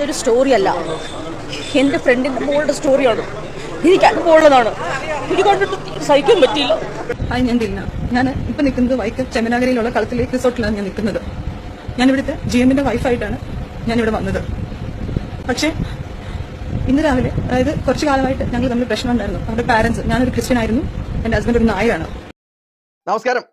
ഇതൊരു സ്റ്റോറിയല്ല എന്റെ ഫ്രണ്ടിന്റെ മോളുടെ സ്റ്റോറിയാണ് എനിക്ക് അനുഭവമുള്ളതാണ് എനിക്ക് കണ്ടിട്ട് സഹിക്കാൻ പറ്റിയില്ല. ഹായ് ഞാൻ ദിൽന. ഞാൻ ഇപ്പം നിൽക്കുന്നത് വൈക്കം ചെമനാഗരയിലുള്ള കളത്തിലെ റിസോർട്ടിലാണ് ഞാൻ നിൽക്കുന്നത്. ഞാൻ ഇവിടുത്തെ ജി എമ്മിന്റെ വൈഫായിട്ടാണ് ഞാനിവിടെ ഇവിടെ വന്നത്. പക്ഷേ ഇന്ന് രാവിലെ അതായത് കുറച്ചു കാലമായിട്ട് ഞങ്ങൾ തമ്മിൽ പ്രശ്നം ഉണ്ടായിരുന്നു അവരുടെ പാരൻസ് ഞാനൊരു ക്രിസ്ത്യൻ ആയിരുന്നു എന്റെ ഹസ്ബൻഡ് ഒരു നായരാണ്. നമസ്കാരം.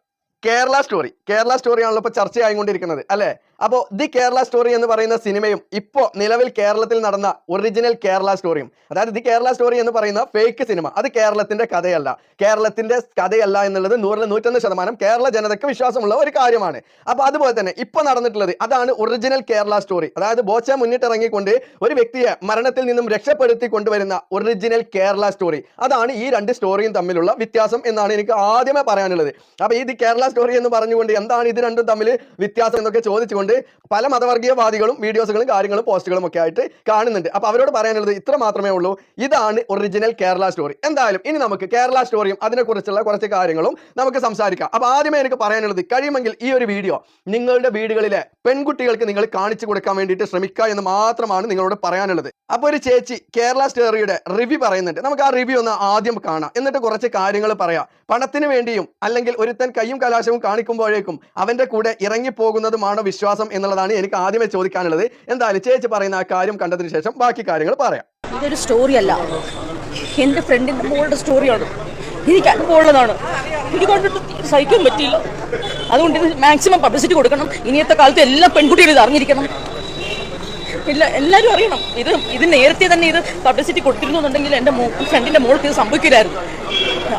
കേരള സ്റ്റോറി. കേരള സ്റ്റോറിയാണല്ലോ ഇപ്പോൾ ചർച്ചയായിക്കൊണ്ടിരിക്കുന്നത് അല്ലേ? അപ്പോൾ ദി കേരള സ്റ്റോറി എന്ന് പറയുന്ന സിനിമയും ഇപ്പോൾ നിലവിൽ കേരളത്തിൽ നടന്ന ഒറിജിനൽ കേരള സ്റ്റോറിയും അതായത് ദി കേരള സ്റ്റോറി എന്ന് പറയുന്ന ഫേക്ക് സിനിമ അത് കേരളത്തിന്റെ കഥയല്ല. കേരളത്തിന്റെ കഥയല്ല എന്നുള്ളത് നൂറിൽ നൂറ്റൊന്ന് ശതമാനം കേരള ജനതയ്ക്ക് വിശ്വാസമുള്ള ഒരു കാര്യമാണ്. അപ്പോൾ അതുപോലെ തന്നെ ഇപ്പോൾ നടന്നിട്ടുള്ളത് അതാണ് ഒറിജിനൽ കേരള സ്റ്റോറി. അതായത് ബോച്ച മുന്നിട്ടിറങ്ങിക്കൊണ്ട് ഒരു വ്യക്തിയെ മരണത്തിൽ നിന്നും രക്ഷപ്പെടുത്തി കൊണ്ടുവരുന്ന ഒറിജിനൽ കേരള സ്റ്റോറി. അതാണ് ഈ രണ്ട് സ്റ്റോറിയും തമ്മിലുള്ള വ്യത്യാസം എന്നാണ് എനിക്ക് ആദ്യമേ പറയാനുള്ളത്. അപ്പോൾ ഈ ദി കേരള സ്റ്റോറി എന്ന് പറഞ്ഞുകൊണ്ട് എന്താണ് ഇത് രണ്ടും തമ്മിൽ വ്യത്യാസം എന്നൊക്കെ ചോദിച്ചുകൊണ്ട് പല മതവർഗീയവാദികളും വീഡിയോസുകളും കാര്യങ്ങളും പോസ്റ്റുകളും ഒക്കെ ആയിട്ട് കാണുന്നുണ്ട്. അപ്പോൾ അവരോട് പറയാനുള്ളത് ഇത്ര മാത്രമേ ഉള്ളൂ. ഇതാണ് ഒറിജിനൽ കേരള സ്റ്റോറി എന്തായാലും ഇനി നമുക്ക് കേരള സ്റ്റോറിയും അതിനെക്കുറിച്ചുള്ള കുറച്ച് കാര്യങ്ങളും നമുക്ക് സംസാരിക്കാം. അപ്പോൾ ആദ്യമേ എനിക്ക് പറയാനുള്ളത് കഴിയുമെങ്കിൽ ഈ ഒരു വീഡിയോ നിങ്ങളുടെ വീടുകളിലെ പെൺകുട്ടികൾക്ക് നിങ്ങൾ കാണിച്ചു കൊടുക്കാൻ വേണ്ടിയിട്ട് ശ്രമിക്കുക എന്ന് മാത്രമാണ് നിങ്ങളോട് പറയാനുള്ളത്. അപ്പോൾ ഒരു ചേച്ചി കേരള സ്റ്റോറിയുടെ റിവ്യൂ പറയുന്നുണ്ട്. നമുക്ക് ആ റിവ്യൂ ഒന്ന് ആദ്യം കാണാം. എന്നിട്ട് കുറച്ച് കാര്യങ്ങൾ പറയാം. പണത്തിന് വേണ്ടിയും അല്ലെങ്കിൽ ഒരുത്തൻ കയ്യും കലാശവും കാണിക്കുമ്പോഴേക്കും അവന്റെ കൂടെ ഇറങ്ങിപ്പോകുന്നതുമാണ് വിശ്വാസം എന്നുള്ളതാണ് എനിക്ക് ആദ്യമേ ചോദിക്കാനുള്ളത്. എന്തായാലും ചേച്ചി പറയുന്ന ആ കാര്യം കണ്ടതിന് ശേഷം ബാക്കി കാര്യങ്ങൾ പറയാം. ഇതൊരു സ്റ്റോറി അല്ല. എന്റെ ഫ്രണ്ടിന്റെ മോളുടെ സ്റ്റോറിയാണ് എനിക്ക് അനുഭവമുള്ളതാണ് എനിക്ക് സഹിക്കാൻ പറ്റിയില്ല. അതുകൊണ്ട് ഇത് മാക്സിമം പബ്ലിസിറ്റി കൊടുക്കണം. ഇനിയത്തെ കാലത്ത് എല്ലാ പെൺകുട്ടികളും ഇത് അറിഞ്ഞിരിക്കണം. ഇല്ല എല്ലാവരും അറിയണം. ഇത് ഇത് നേരത്തെ തന്നെ ഇത് പബ്ലിസിറ്റി കൊടുത്തിരുന്നുണ്ടെങ്കിൽ എന്റെ മോ ഫ്രണ്ടിന്റെ മോൾക്ക് ഇത് സംഭവിക്കില്ലായിരുന്നു.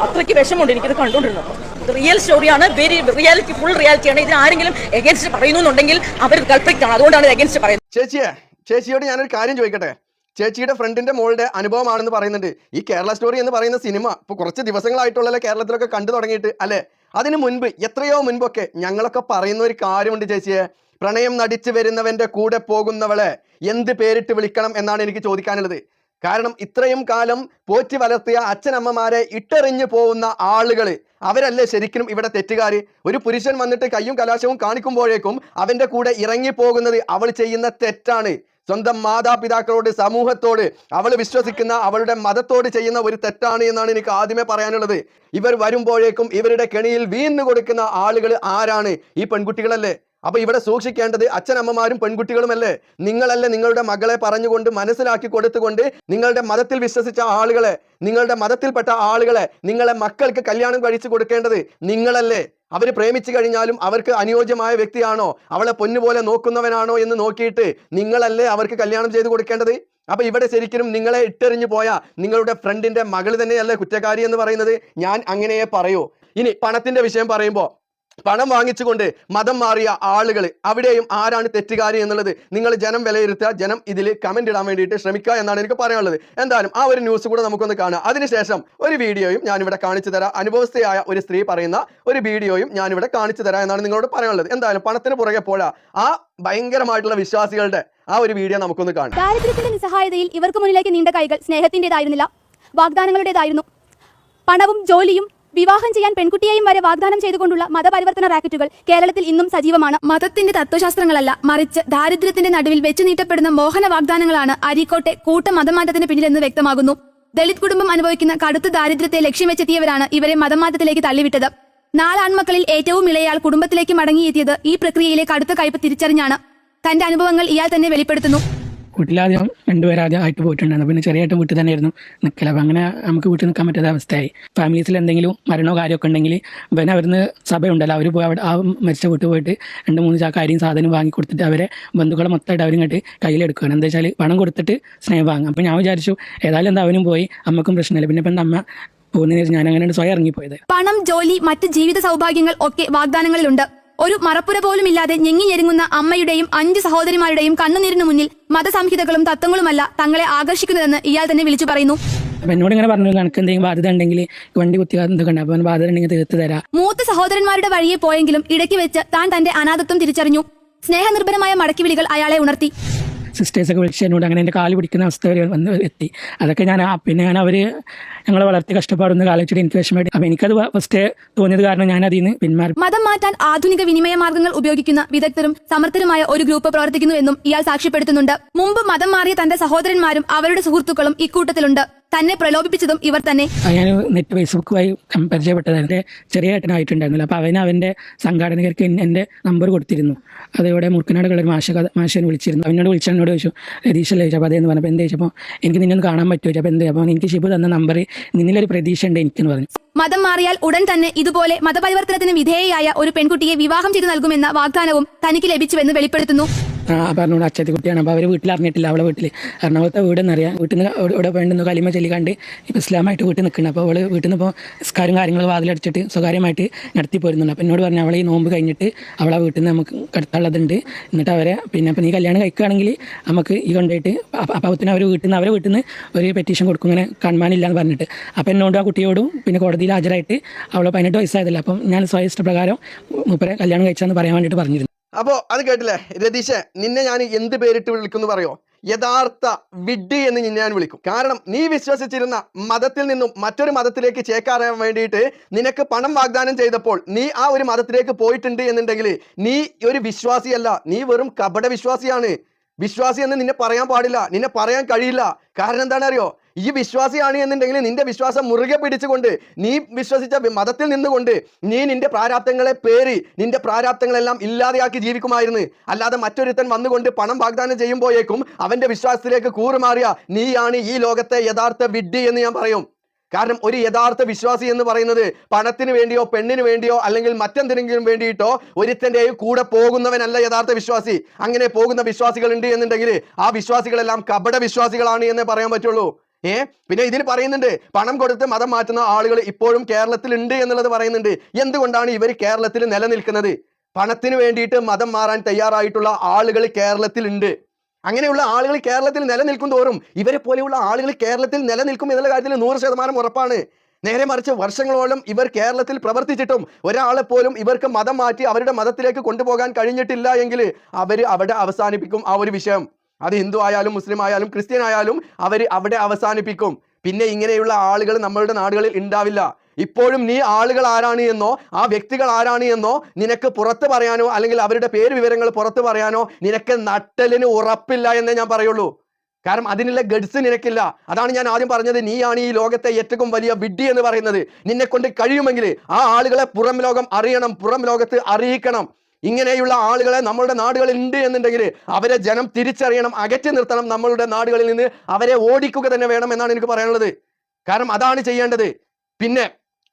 അത്രയ്ക്ക് വിഷമമുണ്ട്. എനിക്കിത് കണ്ടുകൊണ്ടിരുന്നത് ഇത് റിയൽ സ്റ്റോറിയാണ് വെരി റിയാലിറ്റി ഫുൾ റിയാലിറ്റിയാണ് ഇതിന് ആരെങ്കിലും എഗൻസ്റ്റ് പറയുന്നുണ്ടെങ്കിൽ അവർ കൾപ്പിക്റ്റ് അതുകൊണ്ടാണ് എഗൻസ്റ്റ് പറയുന്നത്. ചേച്ചിയെ ചേച്ചിയോട് ഞാനൊരു കാര്യം ചോദിക്കട്ടെ? ചേച്ചിയുടെ ഫ്രണ്ടിന്റെ മോളുടെ അനുഭവമാണെന്ന് പറയുന്നുണ്ട്. ഈ കേരള സ്റ്റോറി എന്ന് പറയുന്ന സിനിമ ഇപ്പൊ കുറച്ച് ദിവസങ്ങളായിട്ടുള്ള കേരളത്തിലൊക്കെ കണ്ടു തുടങ്ങിയിട്ട് അല്ലെ? അതിനു മുൻപ് എത്രയോ മുൻപൊക്കെ ഞങ്ങളൊക്കെ പറയുന്ന ഒരു കാര്യമുണ്ട് ചേച്ചിയെ. പ്രണയം നടിച്ചു വരുന്നവന്റെ കൂടെ പോകുന്നവളെ എന്ത് പേരിട്ട് വിളിക്കണം എന്നാണ് എനിക്ക് ചോദിക്കാനുള്ളത്. കാരണം ഇത്രയും കാലം പോറ്റി വളർത്തിയ അച്ഛനമ്മമാരെ ഇട്ടെറിഞ്ഞു പോകുന്ന ആളുകൾ അവരല്ലേ ശരിക്കും ഇവിടെ തെറ്റുകാർ ഒരു പുരുഷൻ വന്നിട്ട് കയ്യും കലാശവും കാണിക്കുമ്പോഴേക്കും അവന്റെ കൂടെ ഇറങ്ങിപ്പോകുന്നത് അവൾ ചെയ്യുന്ന തെറ്റാണ്. സ്വന്തം മാതാപിതാക്കളോട് സമൂഹത്തോട് അവൾ വിശ്വസിക്കുന്ന അവളുടെ മതത്തോട് ചെയ്യുന്ന ഒരു തെറ്റാണ് എന്നാണ് എനിക്ക് ആദ്യമേ പറയാനുള്ളത്. ഇവർ വരുമ്പോഴേക്കും ഇവരുടെ കെണിയിൽ വീണ് കൊടുക്കുന്ന ആളുകൾ ആരാണ്? ഈ പെൺകുട്ടികളല്ലേ? അപ്പൊ ഇവിടെ സൂക്ഷിക്കേണ്ടത് അച്ഛനമ്മമാരും പെൺകുട്ടികളുമല്ലേ? നിങ്ങളല്ലേ നിങ്ങളുടെ മകളെ പറഞ്ഞുകൊണ്ട് മനസ്സിലാക്കി കൊടുത്തുകൊണ്ട് നിങ്ങളുടെ മതത്തിൽ വിശ്വസിച്ച ആളുകളെ നിങ്ങളുടെ മതത്തിൽപ്പെട്ട ആളുകളെ നിങ്ങളെ മക്കൾക്ക് കല്യാണം കഴിച്ചു കൊടുക്കേണ്ടത് നിങ്ങളല്ലേ? അവർ പ്രേമിച്ചു കഴിഞ്ഞാലും അവർക്ക് അനുയോജ്യമായ വ്യക്തിയാണോ? അവളെ പൊന്നുപോലെ നോക്കുന്നവനാണോ എന്ന് നോക്കിയിട്ട് നിങ്ങളല്ലേ അവർക്ക് കല്യാണം ചെയ്തു കൊടുക്കേണ്ടത്? അപ്പൊ ഇവിടെ ശരിക്കും നിങ്ങളെ ഇട്ടെറിഞ്ഞു പോയ നിങ്ങളുടെ ഫ്രണ്ടിന്റെ മകൾ തന്നെയല്ലേ കുറ്റക്കാരി എന്ന് പറയുന്നത്? ഞാൻ അങ്ങനെയേ പറയൂ. ഇനി പണത്തിന്റെ വിഷയം പറയുമ്പോൾ പണം വാങ്ങിച്ചുകൊണ്ട് മതം മാറിയ ആളുകൾ. അവിടെയും ആരാണ് തെറ്റുകാരി എന്നുള്ളത് നിങ്ങൾ ജനം വിലയിരുത്തുക ജനം ഇതിൽ കമന്റ് ഇടാൻ വേണ്ടിയിട്ട് ശ്രമിക്കുക എന്നാണ് എനിക്ക് പറയാനുള്ളത്. എന്തായാലും ആ ഒരു ന്യൂസ് കൂടെ നമുക്കൊന്ന് കാണാം. അതിനുശേഷം ഒരു വീഡിയോയും ഞാനിവിടെ കാണിച്ചു തരാം. അനുഭവസ്ഥയായ ഒരു സ്ത്രീ പറയുന്ന ഒരു വീഡിയോയും ഞാനിവിടെ കാണിച്ചു തരാം എന്നാണ് നിങ്ങളോട് പറയാനുള്ളത്. എന്തായാലും പണത്തിന് പുറകെ പോലാ ആ ഭയങ്കരമായിട്ടുള്ള വിശ്വാസികളുടെ ആ ഒരു വീഡിയോ നമുക്കൊന്ന് കാണാം. ദാരിദ്ര്യത്തിന്റെ നിസ്സഹായതയിൽ ഇവർക്ക് മുന്നിലേക്ക് നീണ്ട കൈകൾ സ്നേഹത്തിന്റെതായിരുന്നില്ല വാഗ്ദാനങ്ങളുടേതായിരുന്നു. പണവും ജോലിയും വിവാഹം ചെയ്യാൻ പെൺകുട്ടിയെയും വരെ വാഗ്ദാനം ചെയ്തുകൊണ്ടുള്ള മതപരിവർത്തന റാക്കറ്റുകൾ കേരളത്തിൽ ഇന്നും സജീവമാണ്. മതത്തിന്റെ തത്വശാസ്ത്രങ്ങളല്ല മറിച്ച് ദാരിദ്ര്യത്തിന്റെ നടുവിൽ വെച്ചു നീട്ടപ്പെടുന്ന മോഹന വാഗ്ദാനങ്ങളാണ് അരീക്കോട്ടെ കൂട്ട മതമാറ്റത്തിന് പിന്നിലെന്ന് വ്യക്തമാകുന്നു. ദളിത് കുടുംബം അനുഭവിക്കുന്ന കടുത്ത ദാരിദ്ര്യത്തെ ലക്ഷ്യം വെച്ചെത്തിയവരാണ് ഇവരെ മതമാറ്റത്തിലേക്ക് തള്ളിവിട്ടത്. നാലാൺമക്കളിൽ ഏറ്റവും ഇളയാൾ കുടുംബത്തിലേക്ക് മടങ്ങിയെത്തിയത് ഈ പ്രക്രിയയിലെ കടുത്ത കയ്പ് തിരിച്ചറിഞ്ഞാണ്. തന്റെ അനുഭവങ്ങൾ ഇയാൾ തന്നെ വെളിപ്പെടുത്തുന്നു. വീട്ടിലാദ്യം രണ്ടുപേരും ആദ്യം ആയിട്ട് പോയിട്ടുണ്ടായിരുന്നു. പിന്നെ ചെറിയായിട്ട് വീട്ടിൽ തന്നെയായിരുന്നു നിൽക്കൽ അപ്പം അങ്ങനെ നമുക്ക് വീട്ടിൽ നിൽക്കാൻ പറ്റാത്ത അവസ്ഥയായി. ഫാമിലീസിൽ എന്തെങ്കിലും മരണോ കാര്യമൊക്കെ ഉണ്ടെങ്കിൽ പിന്നെ അവിടുന്ന് സഭയുണ്ടല്ലോ. അവർ പോയി അവിടെ ആ മരിച്ച വീട്ടിൽ പോയിട്ട് രണ്ട് മൂന്ന് ചാക്ക അരിയും സാധനം വാങ്ങി കൊടുത്തിട്ട് അവരെ ബന്ധുക്കളെ മൊത്തമായിട്ട് അവരിങ്ങോട്ട് കയ്യിലെടുക്കുകയാണ് എന്താ വെച്ചാൽ പണം കൊടുത്തിട്ട് സ്നേഹം വാങ്ങും അപ്പം ഞാൻ വിചാരിച്ചു ഏതായാലും എന്താ അവനും പോയി അമ്മക്കും പ്രശ്നമില്ല. പിന്നെ ഇപ്പം അമ്മ പോകുന്നതിന് ഞാൻ അങ്ങനെ സ്വയം ഇറങ്ങിപ്പോയത്. പണം ജോലി മറ്റ് ജീവിത സൗഭാഗ്യങ്ങൾ ഒക്കെ വാഗ്ദാനങ്ങളിലുണ്ട്. ഒരു മറപ്പുര പോലും ഇല്ലാതെ ഞെങ്ങി ഞെരുങ്ങുന്ന അമ്മയുടെയും അഞ്ച് സഹോദരിമാരുടെയും കണ്ണുനീരിനു മുന്നിൽ മതസംഹിതകളും തത്വങ്ങളുമല്ല തങ്ങളെ ആകർഷിക്കുന്നതെന്ന് ഇയാൾ തന്നെ വിളിച്ചു പറയുന്നു. എന്നോട് ഇങ്ങനെ പറഞ്ഞു കണക്ക് എന്തെങ്കിലും ബാധ്യത ഉണ്ടെങ്കിൽ വണ്ടി കുത്തി എന്തൊക്കെ ഉണ്ട് അപ്പം ബാധ്യത ഉണ്ടെങ്കിൽ തീർത്ത് തരാം. മൂത്ത സഹോദരന്മാരുടെ വഴിയെ പോയെങ്കിലും ഇടയ്ക്ക് വെച്ച് താൻ തന്റെ അനാഥത്വം തിരിച്ചറിഞ്ഞു. സ്നേഹനിർഭരമായ മടക്കിവിളികൾ അയാളെ ഉണർത്തി. സിസ്റ്റേഴ്സൊക്കെ വിളിച്ച് എന്നോട് അങ്ങനെ എന്റെ കാൽ പിടിക്കുന്ന അവസ്ഥ വരെ വന്ന് എത്തി. അതൊക്കെ ഞാൻ പിന്നെ ഞാൻ അവർ ഞങ്ങളെ വളർത്തി കഷ്ടപ്പാടുന്ന കാലച്ചിട്ട് എനിക്ക് വിഷമമായിട്ട് അപ്പം എനിക്കത് ഫസ്റ്റ് തോന്നിയത് കാരണം ഞാൻ അതിൽ നിന്ന് പിന്മാറി. മതം മാറ്റാൻ ആധുനിക വിനിമയ മാർഗങ്ങൾ ഉപയോഗിക്കുന്ന വിദഗ്ധരും സമർത്ഥരുമായ ഒരു ഗ്രൂപ്പ് പ്രവർത്തിക്കുന്നു എന്നും ഇയാൾ സാക്ഷ്യപ്പെടുത്തുന്നുണ്ട്. മുമ്പ് മതം മാറിയ തന്റെ സഹോദരന്മാരും അവരുടെ സുഹൃത്തുക്കളും ഇക്കൂട്ടത്തിലുണ്ട്. തന്നെ പ്രലോഭിപ്പിച്ചതും ഇവർ തന്നെ. ഞാൻ നെറ്റ് ഫേസ്ബുക്കുമായി പരിചയപ്പെട്ടത് എന്റെ ചെറിയ ഏട്ടനായിട്ടുണ്ടായിരുന്നില്ല. അപ്പോൾ അവന് അവന്റെ സംഘാടകർക്ക് എൻ- എന്റെ നമ്പർ കൊടുത്തിരുന്നു. അതോടെ മുർക്കനാടുള്ള ഒരു മാഷ മാഷനെ വിളിച്ചിരുന്നു. അവനോട് വിളിച്ചാൽ എന്നോട് ചോദിച്ചു രതീഷല്ലേ ചോദിച്ചു? അപ്പോൾ അതേന്ന് പറഞ്ഞപ്പോൾ എന്ത് ചോദിച്ചപ്പോൾ എനിക്ക് നിന്നൊന്ന് കാണാൻ പറ്റുമോ? ചോദിച്ചപ്പോൾ എന്ത്? അപ്പോൾ എനിക്ക് ഷിബു തന്ന നമ്പർ നിന്നിലൊരു പ്രതീക്ഷ ഉണ്ട് എനിക്കെന്ന് പറഞ്ഞു. മതം മാറിയാൽ ഉടൻ തന്നെ ഇതുപോലെ മതപരിവർത്തനത്തിന് വിധേയയായ ഒരു പെൺകുട്ടിയെ വിവാഹം ചെയ്തു നൽകുമെന്ന വാഗ്ദാനവും തനിക്ക് ലഭിച്ചുവെന്ന് വെളിപ്പെടുത്തുന്നു. ആ പറഞ്ഞോട് അച്ഛത്തി കുട്ടിയാണ്. അപ്പോൾ അവർ വീട്ടിൽ അറിഞ്ഞിട്ടില്ല അവളെ വീട്ടിൽ എറണാകുളത്തെ വീടെന്നറിയാം വീട്ടിൽ നിന്ന് ഇവിടെ വേണ്ടുന്ന കലിമ ചൊല്ലിക്കാണ്ട് ഇപ്പോൾ ഇസ്ലാമായിട്ട് വീട്ടിൽ നിൽക്കണം അപ്പോൾ അവൾ വീട്ടിൽ നിന്ന് ഇപ്പോൾ സ്കാരും കാര്യങ്ങൾ വാതിലടിച്ചിട്ട് സ്വകാര്യമായിട്ട് നടത്തി പോരുന്നുണ്ട്. അപ്പോൾ എന്നോട് പറഞ്ഞു അവളെ ഈ നോമ്പ് കഴിഞ്ഞിട്ട് അവളെ വീട്ടിൽ നിന്ന് നമുക്ക് കടത്താനുള്ളതുണ്ട്. എന്നിട്ട് അവരെ പിന്നെ അപ്പോൾ നീ കല്യാണം കഴിക്കുകയാണെങ്കിൽ നമുക്ക് ഈ കൊണ്ടുപോയിട്ട് പിന്നെ അവർ വീട്ടിൽ നിന്ന് അവരെ വീട്ടിൽ നിന്ന് ഒരു പെറ്റീഷൻ കൊടുക്കും. ഇങ്ങനെ കാണാനില്ല എന്ന് പറഞ്ഞിട്ട്. അപ്പോൾ എന്നോട് ആ കുട്ടിയോടും പിന്നെ കോടതിയിൽ ഹാജരായിട്ട് അവളെ പതിനെട്ട് വയസ്സായതല്ല. അപ്പം ഞാൻ സ്വയം ഇഷ്ടപ്രകാരം മൂപ്പരെ കല്യാണം കഴിച്ചാന്ന് പറയാൻ വേണ്ടിയിട്ട് പറഞ്ഞിരുന്നു. അപ്പോ അത് കേട്ടില്ലേ? രതീഷ് നിന്നെ ഞാൻ എന്ത് പേരിട്ട് വിളിക്കുന്നു പറയോ? യഥാർത്ഥ വിഡ്ഢി എന്ന് ഞാൻ വിളിക്കും. കാരണം നീ വിശ്വസിച്ചിരുന്ന മതത്തിൽ നിന്നും മറ്റൊരു മതത്തിലേക്ക് ചേക്കാറാൻ വേണ്ടിയിട്ട് നിനക്ക് പണം വാഗ്ദാനം ചെയ്തപ്പോൾ നീ ആ ഒരു മതത്തിലേക്ക് പോയിട്ടുണ്ട് എന്നുണ്ടെങ്കിൽ നീ ഒരു വിശ്വാസിയല്ല. നീ വെറും കപട വിശ്വാസിയാണ് വിശ്വാസി എന്ന് നിന്നെ പറയാൻ പാടില്ല. നിന്നെ പറയാൻ കഴിയില്ല. കാരണം എന്താണ് അറിയോ ഈ വിശ്വാസിയാണ് എന്നുണ്ടെങ്കിൽ നിന്റെ വിശ്വാസം മുറുകെ പിടിച്ചുകൊണ്ട് നീ വിശ്വസിച്ച മതത്തിൽ നിന്നുകൊണ്ട് നീ നിന്റെ പ്രാരാബ്ദങ്ങളെ പേറി നിന്റെ പ്രാരാബ്ദങ്ങളെല്ലാം ഇല്ലാതെയാക്കി ജീവിക്കുമായിരുന്നു. അല്ലാതെ മറ്റൊരുത്തൻ വന്നുകൊണ്ട് പണം വാഗ്ദാനം ചെയ്യുമ്പോഴേക്കും അവന്റെ വിശ്വാസത്തിലേക്ക് കൂറുമാറിയ നീയാണ് ഈ ലോകത്തെ യഥാർത്ഥ വിഡ്ഢി എന്ന് ഞാൻ പറയും. കാരണം ഒരു യഥാർത്ഥ വിശ്വാസി എന്ന് പറയുന്നത് പണത്തിന് വേണ്ടിയോ പെണ്ണിന് വേണ്ടിയോ അല്ലെങ്കിൽ മറ്റെന്തിനെങ്കിലും വേണ്ടിയിട്ടോ ഒരുത്തന്റെയും കൂടെ പോകുന്നവനല്ല യഥാർത്ഥ വിശ്വാസി. അങ്ങനെ പോകുന്ന വിശ്വാസികൾ ഉണ്ട് എന്നുണ്ടെങ്കിൽ ആ വിശ്വാസികളെല്ലാം കപട വിശ്വാസികളാണ് എന്നേ പറയാൻ പറ്റുള്ളൂ. ഏ? പിന്നെ ഇതിൽ പറയുന്നുണ്ട് പണം കൊടുത്ത് മതം മാറ്റുന്ന ആളുകൾ ഇപ്പോഴും കേരളത്തിലുണ്ട് എന്നുള്ളത് പറയുന്നുണ്ട്. എന്തുകൊണ്ടാണ് ഇവർ കേരളത്തിൽ നിലനിൽക്കുന്നത്? പണത്തിന് വേണ്ടിയിട്ട് മതം മാറാൻ തയ്യാറായിട്ടുള്ള ആളുകൾ കേരളത്തിലുണ്ട്. അങ്ങനെയുള്ള ആളുകൾ കേരളത്തിൽ നിലനിൽക്കും തോറും ഇവരെ പോലെയുള്ള ആളുകൾ കേരളത്തിൽ നിലനിൽക്കും എന്നുള്ള കാര്യത്തിൽ നൂറ് ശതമാനം ഉറപ്പാണ്. നേരെ മറിച്ച് വർഷങ്ങളോളം ഇവർ കേരളത്തിൽ പ്രവർത്തിച്ചിട്ടും ഒരാളെ പോലും ഇവർക്ക് മതം മാറ്റി അവരുടെ മതത്തിലേക്ക് കൊണ്ടുപോകാൻ കഴിഞ്ഞിട്ടില്ല എങ്കിൽ അവർ അവിടെ അവസാനിപ്പിക്കും ആ ഒരു വിഷയം. അത് ഹിന്ദു ആയാലും മുസ്ലിം ആയാലും ക്രിസ്ത്യൻ ആയാലും അവർ അവിടെ അവസാനിപ്പിക്കും. പിന്നെ ഇങ്ങനെയുള്ള ആളുകൾ നമ്മളുടെ നാടുകളിൽ ഉണ്ടാവില്ല. ഇപ്പോഴും നീ ആളുകൾ ആരാണ് എന്നോ ആ വ്യക്തികൾ ആരാണ് എന്നോ നിനക്ക് പുറത്ത് പറയാനോ അല്ലെങ്കിൽ അവരുടെ പേര് വിവരങ്ങൾ പുറത്ത് പറയാനോ നിനക്ക് നട്ടലിന് ഉറപ്പില്ല എന്നേ ഞാൻ പറയുള്ളൂ. കാരണം അതിനുള്ള ഗഡ്സ് നിനക്കില്ല. അതാണ് ഞാൻ ആദ്യം പറഞ്ഞത്. നീയാണ് ഈ ലോകത്തെ ഏറ്റവും വലിയ വിഡ്ഢി എന്ന് പറയുന്നത്. നിന്നെ കൊണ്ട് കഴിയുമെങ്കിൽ ആ ആളുകളെ പുറം ലോകം അറിയണം പുറം ലോകത്ത് അറിയിക്കണം. ഇങ്ങനെയുള്ള ആളുകളെ നമ്മളുടെ നാടുകളിൽ ഉണ്ട് എന്നുണ്ടെങ്കിൽ അവരെ ജനം തിരിച്ചറിയണം അകറ്റി നിർത്തണം നമ്മളുടെ നാടുകളിൽ നിന്ന് അവരെ ഓടിക്കുക തന്നെ വേണം എന്നാണ് എനിക്ക് പറയാനുള്ളത്. കാരണം അതാണ് ചെയ്യേണ്ടത്. പിന്നെ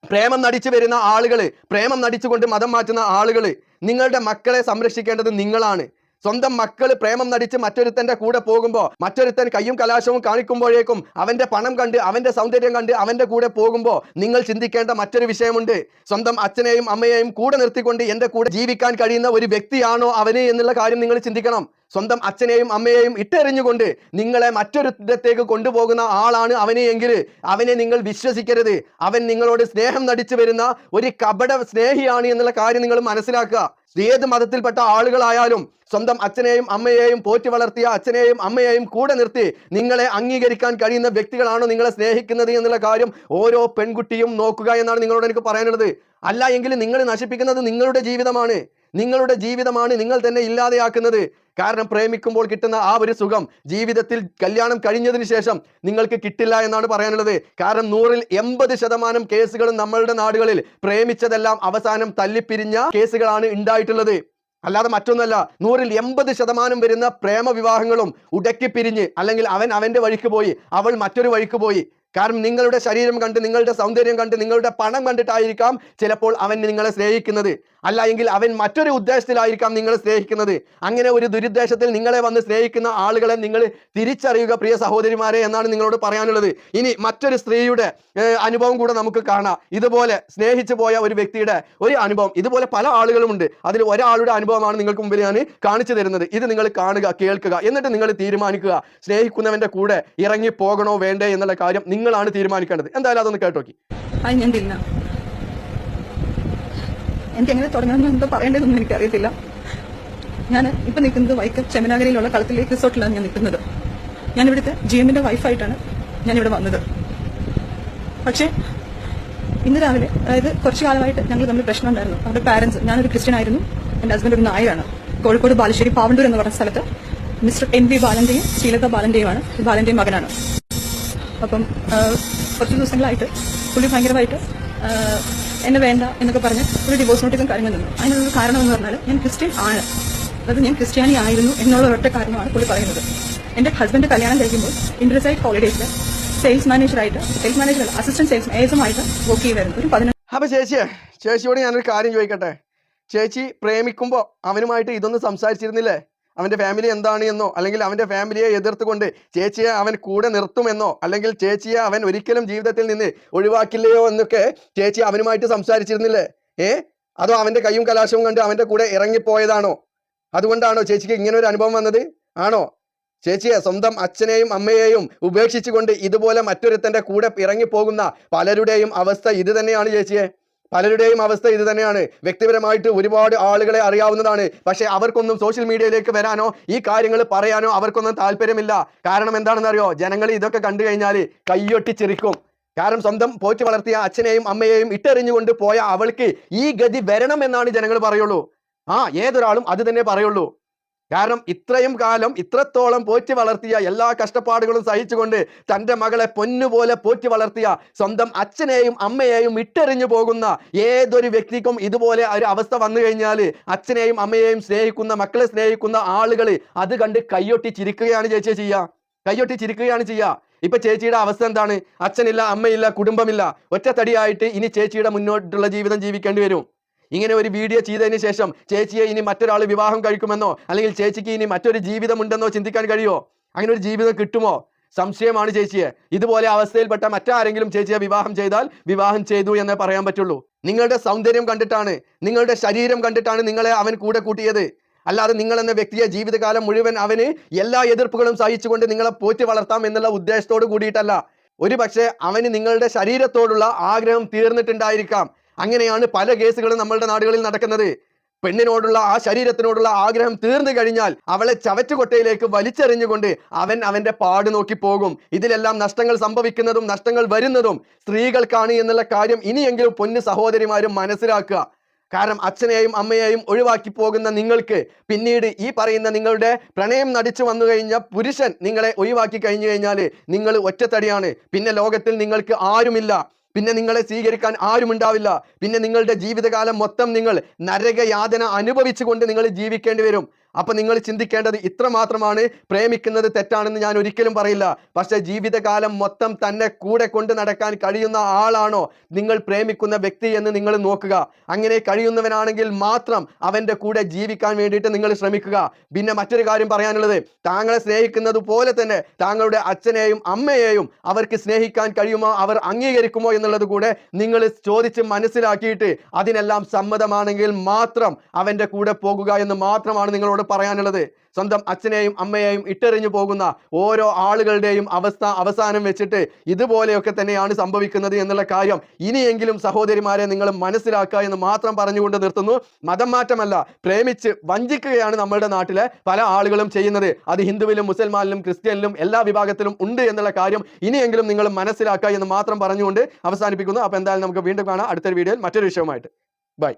പ്രേമം നടിച്ചു വരുന്ന ആളുകൾ പ്രേമം നടിച്ചുകൊണ്ട് മതം മാറ്റുന്ന ആളുകൾ നിങ്ങളുടെ മക്കളെ സംരക്ഷിക്കേണ്ടത് നിങ്ങളാണ്. സ്വന്തം മക്കൾ പ്രേമം നടിച്ച് മറ്റൊരുത്തന്റെ കൂടെ പോകുമ്പോൾ മറ്റൊരുത്തൻ കയ്യും കലാശവും കാണിക്കുമ്പോഴേക്കും അവന്റെ പണം കണ്ട് അവന്റെ സൗന്ദര്യം കണ്ട് അവന്റെ കൂടെ പോകുമ്പോൾ നിങ്ങൾ ചിന്തിക്കേണ്ട മറ്റൊരു വിഷയമുണ്ട്. സ്വന്തം അച്ഛനെയും അമ്മയെയും കൂടെ നിർത്തിക്കൊണ്ട് എന്റെ കൂടെ ജീവിക്കാൻ കഴിയുന്ന ഒരു വ്യക്തിയാണോ അവന് എന്നുള്ള കാര്യം നിങ്ങൾ ചിന്തിക്കണം. സ്വന്തം അച്ഛനെയും അമ്മയെയും ഇട്ടെറിഞ്ഞുകൊണ്ട് നിങ്ങളെ മറ്റൊരിടത്തേക്ക് കൊണ്ടുപോകുന്ന ആളാണ് അവനെ എങ്കിൽ അവനെ നിങ്ങൾ വിശ്വസിക്കരുത്. അവൻ നിങ്ങളോട് സ്നേഹം നടിച്ചു വരുന്ന ഒരു കപട സ്നേഹിയാണ് എന്നുള്ള കാര്യം നിങ്ങൾ മനസ്സിലാക്കുക. ഏത് മതത്തിൽപ്പെട്ട ആളുകളായാലും സ്വന്തം അച്ഛനെയും അമ്മയെയും പോറ്റി വളർത്തിയ അച്ഛനെയും അമ്മയെയും കൂടെ നിർത്തി നിങ്ങളെ അംഗീകരിക്കാൻ കഴിയുന്ന വ്യക്തികളാണോ നിങ്ങളെ സ്നേഹിക്കുന്നത് എന്നുള്ള കാര്യം ഓരോ പെൺകുട്ടിയും നോക്കുക എന്നാണ് നിങ്ങളോട് എനിക്ക് പറയാനുള്ളത്. അല്ല എങ്കിൽ നിങ്ങൾ നശിപ്പിക്കുന്നത് നിങ്ങളുടെ ജീവിതമാണ്. നിങ്ങളുടെ ജീവിതമാണ് നിങ്ങൾ തന്നെ ഇല്ലാതെയാക്കുന്നത്. കാരണം പ്രേമിക്കുമ്പോൾ കിട്ടുന്ന ആ ഒരു സുഖം ജീവിതത്തിൽ കല്യാണം കഴിഞ്ഞതിന് ശേഷം നിങ്ങൾക്ക് കിട്ടില്ല എന്നാണ് പറയാനുള്ളത്. കാരണം നൂറിൽ എൺപത് ശതമാനം കേസുകളും നമ്മളുടെ നാടുകളിൽ പ്രേമിച്ചതെല്ലാം അവസാനം തല്ലിപ്പിരിഞ്ഞ കേസുകളാണ് ഉണ്ടായിട്ടുള്ളത്. അല്ലാതെ മറ്റൊന്നല്ല നൂറിൽ എൺപത് ശതമാനം വരുന്ന പ്രേമ വിവാഹങ്ങളും ഉടക്കി പിരിഞ്ഞ് അല്ലെങ്കിൽ അവൻ അവന്റെ വഴിക്ക് പോയി അവൾ മറ്റൊരു വഴിക്ക് പോയി. കാരണം നിങ്ങളുടെ ശരീരം കണ്ട് നിങ്ങളുടെ സൗന്ദര്യം കണ്ട് നിങ്ങളുടെ പണം കണ്ടിട്ടായിരിക്കാം ചിലപ്പോൾ അവൻ നിങ്ങളെ സ്നേഹിക്കുന്നത്. അല്ല എങ്കിൽ അവൻ മറ്റൊരു ഉദ്ദേശത്തിലായിരിക്കാം നിങ്ങൾ സ്നേഹിക്കുന്നത്. അങ്ങനെ ഒരു ദുരുദ്ദേശത്തിൽ നിങ്ങളെ വന്ന് സ്നേഹിക്കുന്ന ആളുകളെ നിങ്ങൾ തിരിച്ചറിയുക പ്രിയ സഹോദരിമാരെ എന്നാണ് നിങ്ങളോട് പറയാനുള്ളത്. ഇനി മറ്റൊരു സ്ത്രീയുടെ അനുഭവം കൂടെ നമുക്ക് കാണാം. ഇതുപോലെ സ്നേഹിച്ചു പോയ ഒരു വ്യക്തിയുടെ ഒരു അനുഭവം. ഇതുപോലെ പല ആളുകളുമുണ്ട്. അതിൽ ഒരാളുടെ അനുഭവമാണ് നിങ്ങൾക്ക് മുമ്പിൽ ഞാൻ കാണിച്ചു തരുന്നത്. ഇത് നിങ്ങൾ കാണുക കേൾക്കുക. എന്നിട്ട് നിങ്ങൾ തീരുമാനിക്കുക സ്നേഹിക്കുന്നവന്റെ കൂടെ ഇറങ്ങി പോകണോ വേണ്ടേ എന്നുള്ള കാര്യം നിങ്ങളാണ് തീരുമാനിക്കേണ്ടത്. എന്തായാലും അതൊന്ന് കേട്ടോക്കി. എനിക്ക് എങ്ങനെ തുടങ്ങണമെന്ന് എന്താ പറയേണ്ടതെന്ന് എനിക്കറിയത്തില്ല. ഞാൻ ഇപ്പം നിൽക്കുന്നത് വൈക്കം ചെമനാഗരയിലുള്ള കളത്തിലെ റിസോർട്ടിലാണ് ഞാൻ നിൽക്കുന്നത്. ഞാൻ ഇവിടുത്തെ ജി എമ്മിന്റെ വൈഫായിട്ടാണ് ഞാനിവിടെ വന്നത്. പക്ഷേ ഇന്ന് രാവിലെ അതായത് കുറച്ചു കാലമായിട്ട് ഞങ്ങൾ തമ്മിൽ പ്രശ്നം ഉണ്ടായിരുന്നു അവരുടെ പാരന്റ്സ് ഞാനൊരു ക്രിസ്ത്യൻ ആയിരുന്നു. എന്റെ ഹസ്ബൻഡ് ഒരു നായരാണ്. കോഴിക്കോട് ബാലുശ്ശേരി പാവണ്ടൂർ എന്ന് പറഞ്ഞ സ്ഥലത്ത് മിസ്റ്റർ എം വി ബാലന്റെയും ശ്രീലത ബാലന്റെയുമാണ്. ബാലന്റെയും മകനാണ്. അപ്പം കുറച്ച് ദിവസങ്ങളായിട്ട് പുള്ളി ഭയങ്കരമായിട്ട് എന്നെ വേണ്ട എന്നൊക്കെ പറഞ്ഞ് ഒരു ഡിവോഴ്സ് നോട്ടീസും കാര്യങ്ങൾ നിന്നു അതിനുള്ള കാരണം എന്ന് പറഞ്ഞാൽ ഞാൻ ക്രിസ്ത്യൻ ആണ്. അതായത് ഞാൻ ക്രിസ്ത്യാനി ആയിരുന്നു എന്നുള്ള ഒരൊറ്റ കാരണമാണ് പുള്ളി പറയുന്നത്. എന്റെ ഹസ്ബൻഡ് കല്യാണം കഴിക്കുമ്പോൾ ഇൻഡ്രസൈഡ് ഹോളിഡേസിൽ സെയിൽസ് മാനേജറായിട്ട് സെയിൽസ് മാനേജർ അസിസ്റ്റന്റ് സെയിൽസ് ഏസുമായിട്ട് വർക്ക് ചെയ്യുമായിരുന്നു. ഒരു പതിനെട്ട് അപ്പൊ ചേച്ചിയെ ചേച്ചിയോട് ഞാനൊരു കാര്യം ചോദിക്കട്ടെ? ചേച്ചി പ്രേമിക്കുമ്പോൾ അവനുമായിട്ട് ഇതൊന്നും സംസാരിച്ചിരുന്നില്ലേ? അവന്റെ ഫാമിലി എന്താണ് എന്നോ അല്ലെങ്കിൽ അവന്റെ ഫാമിലിയെ എതിർത്തുകൊണ്ട് ചേച്ചിയെ അവൻ കൂടെ നിർത്തുമെന്നോ അല്ലെങ്കിൽ ചേച്ചിയെ അവൻ ഒരിക്കലും ജീവിതത്തിൽ നിന്ന് ഒഴിവാക്കില്ലയോ എന്നൊക്കെ ചേച്ചി അവനുമായിട്ട് സംസാരിച്ചിരുന്നില്ലേ? ഏ? അതോ അവന്റെ കൈയും കലാശവും കണ്ട് അവന്റെ കൂടെ ഇറങ്ങിപ്പോയതാണോ? അതുകൊണ്ടാണോ ചേച്ചിക്ക് ഇങ്ങനെ ഒരു അനുഭവം വന്നത്? ആണോ? ചേച്ചിയെ സ്വന്തം അച്ഛനെയും അമ്മയെയും ഉപേക്ഷിച്ചുകൊണ്ട് ഇതുപോലെ മറ്റൊരുത്തന്റെ കൂടെ ഇറങ്ങിപ്പോകുന്ന പലരുടെയും അവസ്ഥ ഇത് തന്നെയാണ് ചേച്ചിയെ. പലരുടെയും അവസ്ഥ ഇത് തന്നെയാണ്. വ്യക്തിപരമായിട്ട് ഒരുപാട് ആളുകളെ അറിയാവുന്നതാണ്. പക്ഷേ അവർക്കൊന്നും സോഷ്യൽ മീഡിയയിലേക്ക് വരാനോ ഈ കാര്യങ്ങൾ പറയാനോ അവർക്കൊന്നും താല്പര്യമില്ല. കാരണം എന്താണെന്ന് അറിയോ ജനങ്ങൾ ഇതൊക്കെ കണ്ടു കഴിഞ്ഞാൽ കയ്യൊട്ടിച്ചിരിക്കും കാരണം സ്വന്തം പോറ്റി വളർത്തിയ അച്ഛനെയും അമ്മയെയും ഇട്ടെറിഞ്ഞുകൊണ്ട് പോയ അവൾക്ക് ഈ ഗതി വരണം എന്നാണ് ജനങ്ങൾ പറയുള്ളൂ. ആ ഏതൊരാളും അത് തന്നെ പറയുള്ളൂ. കാരണം ഇത്രയും കാലം ഇത്രത്തോളം പോറ്റി വളർത്തിയ എല്ലാ കഷ്ടപ്പാടുകളും സഹിച്ചുകൊണ്ട് തന്റെ മകളെ പൊന്നുപോലെ പോറ്റി വളർത്തിയ സ്വന്തം അച്ഛനെയും അമ്മയെയും ഇട്ടെറിഞ്ഞു പോകുന്ന ഏതൊരു വ്യക്തിക്കും ഇതുപോലെ ഒരു അവസ്ഥ വന്നു കഴിഞ്ഞാൽ അച്ഛനെയും അമ്മയെയും സ്നേഹിക്കുന്ന മക്കളെ സ്നേഹിക്കുന്ന ആളുകൾ അത് കണ്ട് കയ്യൊട്ടി ചിരിക്കുകയാണ് ചേച്ചി ചെയ്യുക. കയ്യൊട്ടി ചിരിക്കുകയാണ് ചെയ്യുക. ഇപ്പൊ ചേച്ചിയുടെ അവസ്ഥ എന്താണ്? അച്ഛനില്ല അമ്മയില്ല കുടുംബമില്ല. ഒറ്റത്തടിയായിട്ട് ഇനി ചേച്ചിയുടെ മുന്നോട്ടുള്ള ജീവിതം ജീവിക്കേണ്ടി വരും. ഇങ്ങനെ ഒരു വീഡിയോ ചെയ്തതിന് ശേഷം ചേച്ചിയെ ഇനി മറ്റൊരാൾ വിവാഹം കഴിക്കുമെന്നോ അല്ലെങ്കിൽ ചേച്ചിക്ക് ഇനി മറ്റൊരു ജീവിതമുണ്ടെന്നോ ചിന്തിക്കാൻ കഴിയുമോ? അങ്ങനെ ഒരു ജീവിതം കിട്ടുമോ? സംശയമാണ് ചേച്ചിയെ. ഇതുപോലെ അവസ്ഥയിൽപ്പെട്ട മറ്റാരെങ്കിലും ചേച്ചിയെ വിവാഹം ചെയ്താൽ വിവാഹം ചെയ്തു എന്ന് പറയാൻ പറ്റുള്ളൂ. നിങ്ങളുടെ സൗന്ദര്യം കണ്ടിട്ടാണ് നിങ്ങളുടെ ശരീരം കണ്ടിട്ടാണ് നിങ്ങളെ അവൻ കൂടെ കൂട്ടിയത്. അല്ലാതെ നിങ്ങൾ എന്ന വ്യക്തിയെ ജീവിതകാലം മുഴുവൻ അവന് എല്ലാ എതിർപ്പുകളും സഹിച്ചുകൊണ്ട് നിങ്ങളെ പോറ്റി വളർത്താം എന്നുള്ള ഉദ്ദേശത്തോട് കൂടിയിട്ടല്ല. ഒരു പക്ഷേ അവന് നിങ്ങളുടെ ശരീരത്തോടുള്ള ആഗ്രഹം തീർന്നിട്ടുണ്ടായിരിക്കാം. അങ്ങനെയാണ് പല കേസുകളും നമ്മളുടെ നാടുകളിൽ നടക്കുന്നത്. പെണ്ണിനോടുള്ള ആ ശരീരത്തിനോടുള്ള ആഗ്രഹം തീർന്നു കഴിഞ്ഞാൽ അവളെ ചവറ്റുകൊട്ടയിലേക്ക് വലിച്ചെറിഞ്ഞുകൊണ്ട് അവൻ അവന്റെ പാട് നോക്കി പോകും. ഇതിലെല്ലാം നഷ്ടങ്ങൾ സംഭവിക്കുന്നതും നഷ്ടങ്ങൾ വരുന്നതും സ്ത്രീകൾക്കാണ് എന്നുള്ള കാര്യം ഇനിയെങ്കിലും പൊന്നു സഹോദരിമാരും മനസ്സിലാക്കുക. കാരണം അച്ഛനെയും അമ്മയെയും ഒഴിവാക്കി പോകുന്ന നിങ്ങൾക്ക് പിന്നീട് ഈ പറയുന്ന നിങ്ങളുടെ പ്രണയം നടിച്ചു വന്നു കഴിഞ്ഞ പുരുഷൻ നിങ്ങളെ ഒഴിവാക്കി കഴിഞ്ഞു കഴിഞ്ഞാൽ നിങ്ങൾ ഒറ്റത്തടിയാണ്. പിന്നെ ലോകത്തിൽ നിങ്ങൾക്ക് ആരുമില്ല. പിന്നെ നിങ്ങളെ സ്വീകരിക്കാൻ ആരും ഉണ്ടാവില്ല. പിന്നെ നിങ്ങളുടെ ജീവിതകാലം മൊത്തം നിങ്ങൾ നരകയാതന അനുഭവിച്ചുകൊണ്ട് നിങ്ങൾ ജീവിക്കേണ്ടി വരും. അപ്പൊ നിങ്ങൾ ചിന്തിക്കേണ്ടത് ഇത്ര മാത്രമാണ് പ്രേമിക്കുന്നത് തെറ്റാണെന്ന് ഞാൻ ഒരിക്കലും പറയില്ല. പക്ഷെ ജീവിതകാലം മൊത്തം തന്നെ കൂടെ കൊണ്ട് നടക്കാൻ കഴിയുന്ന ആളാണോ നിങ്ങൾ പ്രേമിക്കുന്ന വ്യക്തി എന്ന് നിങ്ങൾ നോക്കുക. അങ്ങനെ കഴിയുന്നവനാണെങ്കിൽ മാത്രം അവന്റെ കൂടെ ജീവിക്കാൻ വേണ്ടിയിട്ട് നിങ്ങൾ ശ്രമിക്കുക. പിന്നെ മറ്റൊരു കാര്യം പറയാനുള്ളത്. താങ്കളെ സ്നേഹിക്കുന്നത് പോലെ തന്നെ താങ്കളുടെ അച്ഛനെയും അമ്മയെയും അവർക്ക് സ്നേഹിക്കാൻ കഴിയുമോ അവർ അംഗീകരിക്കുമോ എന്നുള്ളത് കൂടെ നിങ്ങൾ ചോദിച്ച് മനസ്സിലാക്കിയിട്ട് അതിനെല്ലാം സമ്മതമാണെങ്കിൽ മാത്രം അവന്റെ കൂടെ പോകുക എന്ന് മാത്രമാണ് നിങ്ങളോട് പറയാനുള്ളത്. സ്വന്തം അച്ഛനെയും അമ്മയെയും ഇട്ടെറിഞ്ഞു പോകുന്ന ഓരോ ആളുകളുടെയും അവസ്ഥ അവസാനം വെച്ചിട്ട് ഇതുപോലെയൊക്കെ തന്നെയാണ് സംഭവിക്കുന്നത് എന്നുള്ള കാര്യം ഇനിയെങ്കിലും സഹോദരിമാരെ നിങ്ങൾ മനസ്സിലാക്കുക എന്ന് മാത്രം പറഞ്ഞുകൊണ്ട് നിർത്തുന്നു. മതം മാറ്റമല്ല പ്രേമിച്ച് വഞ്ചിക്കുകയാണ് നമ്മളുടെ നാട്ടിലെ പല ആളുകളും ചെയ്യുന്നത്. അത് ഹിന്ദുവിലും മുസൽമാനിലും ക്രിസ്ത്യനിലും എല്ലാ വിഭാഗത്തിലും ഉണ്ട് എന്നുള്ള കാര്യം ഇനിയെങ്കിലും നിങ്ങൾ മനസ്സിലാക്കുക എന്ന് മാത്രം പറഞ്ഞുകൊണ്ട് അവസാനിപ്പിക്കുന്നു. അപ്പോൾ എന്തായാലും നമുക്ക് വീണ്ടും കാണാം. അടുത്തൊരു വീഡിയോയിൽ മറ്റൊരു വിഷയവുമായിട്ട്. ബൈ.